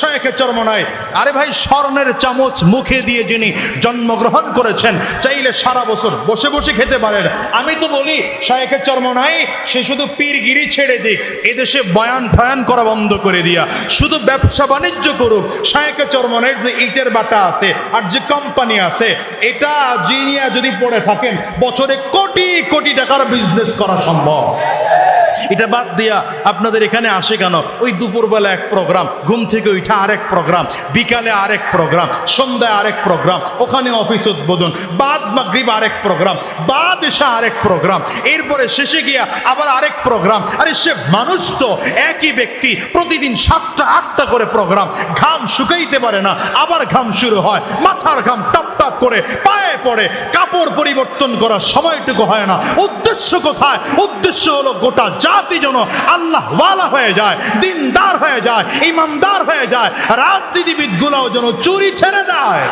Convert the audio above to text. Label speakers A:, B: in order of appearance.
A: শয়েখে চরমনায় আরে ভাই, স্বর্ণের চামচ মুখে দিয়ে যিনি জন্মগ্রহণ করেছেন, চাইলে সারা বছর বসে বসে খেতে পারেন। আমি তো বলি শায়েখের চরমনাই সে শুধু পীরগিরি ছেড়ে দিক, এদেশে বয়ান ফয়ান করা বন্ধ করে দিয়া। শুধু ব্যবসা বাণিজ্য করুক শায়েখের চরমনের যে ইটের বাটা আছে আর যে কোম্পানি আছে, এটা জিনিয়া যদি পড়ে থাকেন, বছরে কোটি কোটি টাকার বিজনেস করা সম্ভব। এটা বাদ দিয়া আপনাদের এখানে আসে কেন? ওই দুপুরবেলা এক প্রোগ্রাম ঘুম থেকে ওইটা আরেক প্রোগ্রাম বিকালে আরেক প্রোগ্রাম সন্ধ্যায় আরেক প্রোগ্রাম ওখানে অফিস উদ্বোধন মাগরিব আরেক প্রোগ্রাম বাদ আরেক প্রোগ্রাম এরপরে শেষে গিয়া আবার আরেক প্রোগ্রাম আরে সে মানুষ তো, একই ব্যক্তি, প্রতিদিন সাতটা, আটটা করে প্রোগ্রাম ঘাম শুকাইতে পারে না, আবার ঘাম শুরু হয়, মাথার ঘাম টপ টপ করে, পায়ে পড়ে, কাপড় পরিবর্তন করার সময়টুকু হয় না। উদ্দেশ্য কোথায়? উদ্দেশ্য হলো গোটা জাতি যেন আল্লাহ ওয়ালা হয়ে যায়, দিনদার হয়ে যায়, ইমানদার হয়ে যায় রাজনীতিবিদ গুলাও যেন চুরি ছেড়ে দেয়।